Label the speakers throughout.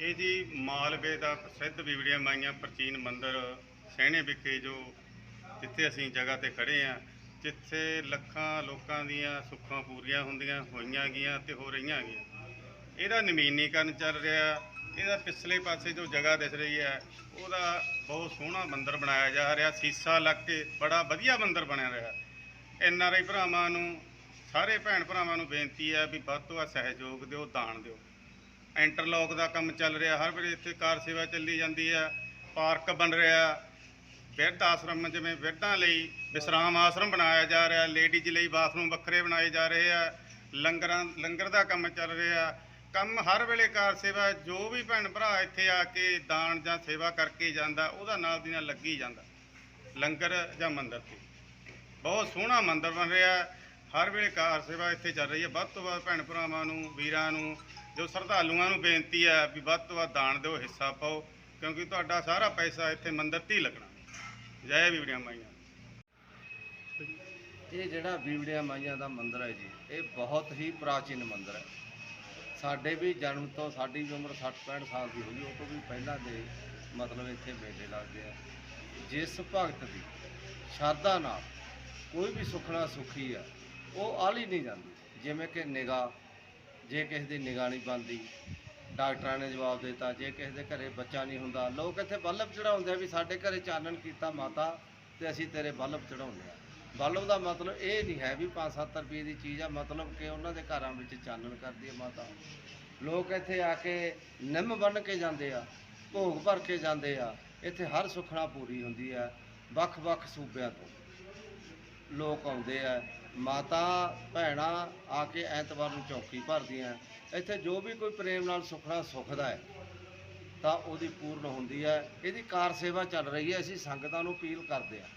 Speaker 1: ਇਹ ਜੀ ਮਾਲਵੇ ਦਾ ਪ੍ਰਸਿੱਧ ਬੀਵੜੀਆਂ ਮਾਈਆਂ ਪ੍ਰਾਚੀਨ ਮੰਦਰ ਸਹਿਣੇ ਵਿਖੇ ਜੋ ਜਿੱਥੇ ਅਸੀਂ ਜਗ੍ਹਾ ਤੇ ਖੜੇ ਆ ਜਿੱਥੇ ਲੱਖਾਂ ਲੋਕਾਂ ਦੀਆਂ ਸੁੱਖਾਂ ਪੂਰੀਆਂ ਹੁੰਦੀਆਂ, ਹੋਈਆਂ ਗਈਆਂ ਤੇ ਹੋ ਰਹੀਆਂ ਗਈਆਂ। ਇਹਦਾ ਨਵੀਨੀਕਰਨ ਚੱਲ ਰਿਹਾ, ਇਹਦਾ ਪਿਛਲੇ ਪਾਸੇ ਜੋ ਜਗ੍ਹਾ ਦਿਸ ਰਹੀ ਹੈ, ਉਹਦਾ ਬਹੁਤ ਸੋਹਣਾ ਮੰਦਰ ਬਣਾਇਆ ਜਾ ਰਿਹਾ, ਸੀਸਾ ਲੱਗ ਕੇ ਬੜਾ ਵਧੀਆ ਮੰਦਰ ਬਣਿਆ ਰਿਹਾ। ਐਨ ਆਰ ਆਈ ਭਰਾਵਾਂ ਨੂੰ, ਸਾਰੇ ਭੈਣ ਭਰਾਵਾਂ ਨੂੰ ਬੇਨਤੀ ਹੈ ਵੀ ਵੱਧ ਤੋਂ ਵੱਧ ਸਹਿਯੋਗ ਦਿਓ, ਦਾਨ ਦਿਓ। ਇੰਟਰਲੌਕ ਦਾ ਕੰਮ ਚੱਲ ਰਿਹਾ, ਹਰ ਵੇਲੇ ਇੱਥੇ ਕਾਰ ਸੇਵਾ ਚੱਲੀ ਜਾਂਦੀ ਹੈ, ਪਾਰਕ ਬਣ ਰਿਹਾ, ਬਿਰਧ ਆਸ਼ਰਮ ਜਿਵੇਂ ਬਿਰਧਾਂ ਲਈ ਵਿਸ਼ਰਾਮ ਆਸ਼ਰਮ ਬਣਾਇਆ ਜਾ ਰਿਹਾ, ਲੇਡੀਜ਼ ਲਈ ਬਾਥਰੂਮ ਵੱਖਰੇ ਬਣਾਏ ਜਾ ਰਹੇ ਆ, ਲੰਗਰਾਂ, ਲੰਗਰ ਦਾ ਕੰਮ ਚੱਲ ਰਿਹਾ, ਕੰਮ ਹਰ ਵੇਲੇ ਕਾਰ ਸੇਵਾ, ਜੋ ਵੀ ਭੈਣ ਭਰਾ ਇੱਥੇ ਆ ਕੇ ਦਾਨ ਜਾਂ ਸੇਵਾ ਕਰਕੇ ਜਾਂਦਾ, ਉਹਦਾ ਨਾਲ ਦੀ ਨਾਲ ਲੱਗੀ ਜਾਂਦਾ, ਲੰਗਰ ਜਾਂ ਮੰਦਰ ਤੇ। ਬਹੁਤ ਸੋਹਣਾ ਮੰਦਿਰ ਬਣ ਰਿਹਾ ਹਰ ਵੇਲੇ ਕਾਰ ਸੇਵਾ ਇੱਥੇ ਚੱਲ ਰਹੀ ਹੈ। ਵੱਧ ਤੋਂ ਵੱਧ ਭੈਣ ਭਰਾਵਾਂ ਨੂੰ, ਵੀਰਾਂ ਨੂੰ, ਜੋ ਸ਼ਰਧਾਲੂਆਂ ਨੂੰ ਬੇਨਤੀ ਹੈ ਵੀ ਵੱਧ ਤੋਂ ਵੱਧ ਦਾਨ ਦਿਓ, ਹਿੱਸਾ ਪਾਓ, ਕਿਉਂਕਿ ਤੁਹਾਡਾ ਸਾਰਾ ਪੈਸਾ ਇੱਥੇ ਮੰਦਿਰ ਤੇ ਹੀ ਲੱਗਣਾ। ਜੈ ਬੀਬੜੀਆਂ ਮਾਈਆਂ।
Speaker 2: ਇਹ ਜਿਹੜਾ ਬੀਵੜਿਆ ਮਾਈਆਂ ਦਾ ਮੰਦਿਰ ਹੈ ਜੀ, ਇਹ ਬਹੁਤ ਹੀ ਪ੍ਰਾਚੀਨ ਮੰਦਿਰ ਹੈ। ਸਾਡੇ ਵੀ ਜਨਮ ਤੋਂ, ਸਾਡੀ ਵੀ ਉਮਰ 60 65 ਸਾਲ ਦੀ ਹੋਈ, ਉਹ ਤੋਂ ਵੀ ਪਹਿਲਾਂ ਦੇ ਮਤਲਬ ਇੱਥੇ ਮੇਲੇ ਲੱਗਦੇ ਆ। ਜਿਸ ਭਗਤ ਦੀ ਸ਼ਰਧਾ ਨਾਲ ਕੋਈ ਵੀ ਸੁਖਣਾ ਸੁਖੀ ਆ, ਉਹ ਆਲੀ ਨਹੀਂ ਜਾਂਦੀ। ਜਿਵੇਂ ਕਿ ਨਿਗਾਹ, ਜੇ ਕਿਸੇ ਦੀ ਨਿਗਾਹ ਨਹੀਂ ਬਣਦੀ, ਡਾਕਟਰਾਂ ਨੇ ਜਵਾਬ ਦਿੱਤਾ, ਜੇ ਕਿਸੇ ਦੇ ਘਰੇ ਬੱਚਾ ਨਹੀਂ ਹੁੰਦਾ, ਲੋਕ ਇੱਥੇ ਬੱਲਬ ਚੜਾਉਂਦੇ ਆ ਵੀ ਸਾਡੇ ਘਰੇ ਚਾਨਣ ਕੀਤਾ ਮਾਤਾ ਤੇ ਅਸੀਂ ਤੇਰੇ ਬੱਲਬ ਚੜਾਉਂਦੇ ਆ। ਬੱਲਬ ਦਾ ਮਤਲਬ ਇਹ ਨਹੀਂ ਹੈ ਵੀ 5-7 ਰੁਪਏ ਦੀ ਚੀਜ਼ ਆ, ਮਤਲਬ ਕਿ ਉਹਨਾਂ ਦੇ ਘਰਾਂ ਵਿੱਚ ਚਾਨਣ ਕਰਦੀ ਹੈ ਮਾਤਾ। ਲੋਕ ਇੱਥੇ ਆ ਕੇ ਨਿੰਮ ਬੰਨ ਕੇ ਜਾਂਦੇ ਆ, ਭੋਗ ਭਰ ਕੇ ਜਾਂਦੇ ਆ, ਇੱਥੇ ਹਰ ਸੁਖਣਾ ਪੂਰੀ ਹੁੰਦੀ ਹੈ ਵੱਖ-ਵੱਖ ਸੂਬਿਆਂ ਤੋਂ। ਲੋਕ ਆਉਂਦੇ ਆ। ਮਾਤਾ, ਭੈਣਾਂ ਆ ਕੇ ਐਤਵਾਰ ਨੂੰ ਚੌਕੀ ਭਰਦੀਆਂ। ਇੱਥੇ ਜੋ ਵੀ ਕੋਈ ਪ੍ਰੇਮ ਨਾਲ ਸੁਖਣਾ ਸੁਖਦਾ ਹੈ, ਤਾਂ ਉਹਦੀ ਪੂਰਨ ਹੁੰਦੀ ਹੈ। ਇਹਦੀ ਕਾਰ ਸੇਵਾ ਚੱਲ ਰਹੀ ਹੈ। ਅਸੀਂ ਸੰਗਤਾਂ ਨੂੰ ਅਪੀਲ ਕਰਦੇ ਆ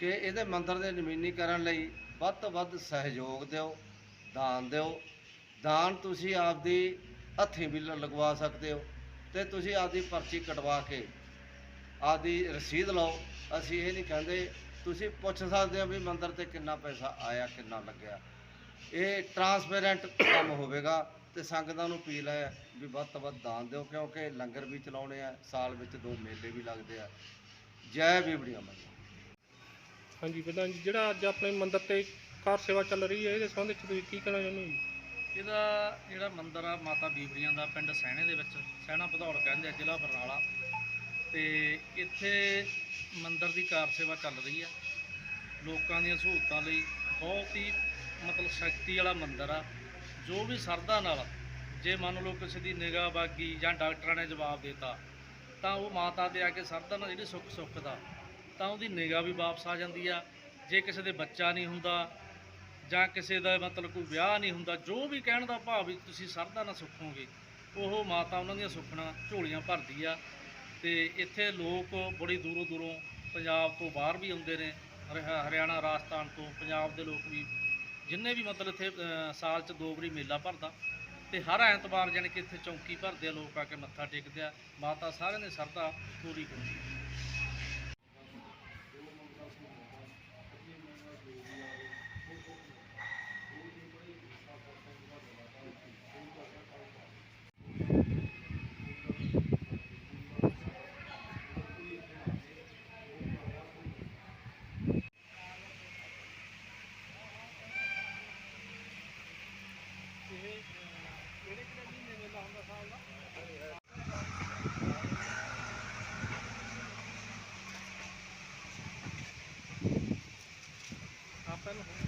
Speaker 2: ਕਿ ਇਹਦੇ ਮੰਦਰ ਦੇ ਨਵੀਨੀਕਰਨ ਲਈ ਵੱਧ ਤੋਂ ਵੱਧ ਸਹਿਯੋਗ ਦਿਓ, ਦਾਨ ਦਿਓ। ਦਾਨ ਤੁਸੀਂ ਆਪਦੀ ਹੱਥੀਂ ਬਿੱਲ ਲਗਵਾ ਸਕਦੇ ਹੋ ਤੇ ਤੁਸੀਂ ਆਪਦੀ ਪਰਚੀ ਕਟਵਾ ਕੇ ਆਪਦੀ ਰਸੀਦ ਲਓ। ਅਸੀਂ ਇਹ ਨਹੀਂ ਕਹਿੰਦੇ ਤੁਸੀਂ ਪੁੱਛ ਸਕਦੇ ਹੋ ਵੀ ਮੰਦਿਰ ਤੇ ਕਿੰਨਾ ਪੈਸਾ ਆਇਆ ਕਿੰਨਾ ਲੱਗਿਆ। ਇਹ ਟਰਾਂਸਪੇਰੈਂਟ ਕੰਮ ਹੋਵੇਗਾ ਤੇ ਸੰਗਤਾਂ ਨੂੰ ਅਪੀਲ ਹੈ ਵੀ ਵੱਧ ਤੋਂ ਵੱਧ ਦਾਨ ਦਿਓ ਕਿਉਂਕਿ ਲੰਗਰ ਵੀ ਚਲਾਉਣੇ ਆ ਸਾਲ ਵਿੱਚ ਦੋ ਮੇਲੇ ਵੀ ਲੱਗਦੇ ਆ। ਜੈ ਬੀਬੜੀਆਂ ਮਾਈਆਂ
Speaker 3: ਹਾਂਜੀ ਪ੍ਰਧਾਨ ਜੀ ਜਿਹੜਾ ਅੱਜ ਆਪਣੇ ਮੰਦਿਰ ਤੇ ਕਾਰ ਸੇਵਾ ਚੱਲ ਰਹੀ ਹੈ ਇਹਦੇ ਸੰਬੰਧ ਵਿੱਚ ਤੁਸੀਂ ਕੀ ਕਹਿਣਾ ਚਾਹੁੰਦੇ ਹੋ ਜੀ?
Speaker 4: ਇਹਦਾ ਜਿਹੜਾ ਮੰਦਿਰ ਆ ਮਾਤਾ ਬੀਬਰੀਆਂ ਦਾ ਪਿੰਡ ਸੈਣੇ ਦੇ ਵਿੱਚ ਸੈਣਾ ਭਦੌੜ ਕਹਿੰਦੇ ਆ ਜ਼ਿਲ੍ਹਾ ਬਰਨਾਲਾ। ਤੇ ਇੱਥੇ ਮੰਦਿਰ ਦੀ ਕਾਰ ਸੇਵਾ ਚੱਲ ਰਹੀ ਆ। ਲੋਕਾਂ ਦੀਆਂ ਸਹੂਲਤਾਂ ਲਈ ਬਹੁਤ ਹੀ ਮਤਲਬ ਸ਼ਕਤੀ ਵਾਲਾ ਮੰਦਿਰ ਆ। ਜੋ ਵੀ ਸਰਦਾ ਨਾਲ ਜੇ ਮੰਨ ਲਓ ਕਿਸੇ ਦੀ ਨਿਗਾਹ ਬਾਗੀ ਜਾਂ ਡਾਕਟਰਾਂ ਨੇ ਜਵਾਬ ਦਿੱਤਾ, ਤਾਂ ਉਹ ਮਾਤਾ ਦੇ ਆ ਕੇ ਸਰਦਾ ਨਾਲ ਜਿਹੜੀ ਸੁੱਖ ਸੁੱਖ ਦਾ, ਤਾਂ ਉਹਦੀ ਨਿਗਾਹ ਵੀ ਵਾਪਸ ਆ ਜਾਂਦੀ ਆ। ਜੇ ਕਿਸੇ ਦੇ ਬੱਚਾ ਨਹੀਂ ਹੁੰਦਾ ਜਾਂ ਕਿਸੇ ਦਾ ਮਤਲਬ ਕੋਈ ਵਿਆਹ ਨਹੀਂ ਹੁੰਦਾ, ਜੋ ਵੀ ਕਹਿਣ ਦਾ ਭਾਵ ਵੀ ਤੁਸੀਂ ਸਰਦਾ ਨਾਲ ਸੁੱਖੋਗੇ, ਉਹ ਮਾਤਾ ਉਹਨਾਂ ਦੀਆਂ ਸੁੱਖਣਾ ਝੋਲੀਆਂ ਭਰਦੀ ਆ। ਤੇ ਇੱਥੇ ਲੋਕ ਬੜੀ ਦੂਰੋਂ ਦੂਰੋਂ ਪੰਜਾਬ ਤੋਂ ਬਾਹਰ ਵੀ ਆਉਂਦੇ ਨੇ ਹਰਿ- ਹਰਿਆਣਾ, ਰਾਜਸਥਾਨ ਤੋਂ ਪੰਜਾਬ ਦੇ ਲੋਕ ਵੀ, ਜਿੰਨੇ ਵੀ ਮਤਲਬ ਇੱਥੇ ਸਾਲ 'ਚ ਦੋ ਵਾਰੀ ਮੇਲਾ ਭਰਦਾ ਤੇ ਹਰ ਐਤਵਾਰ ਜਾਣੀ ਕਿ ਇੱਥੇ ਚੌਂਕੀ ਭਰਦੇ ਆ, ਲੋਕ ਆ ਕੇ ਮੱਥਾ ਟੇਕਦੇ ਆ, ਮਾਤਾ ਸਾਰਿਆਂ ਦੀ ਸਰਦਾ ਪੂਰੀ ਕਰਦੀ tanong.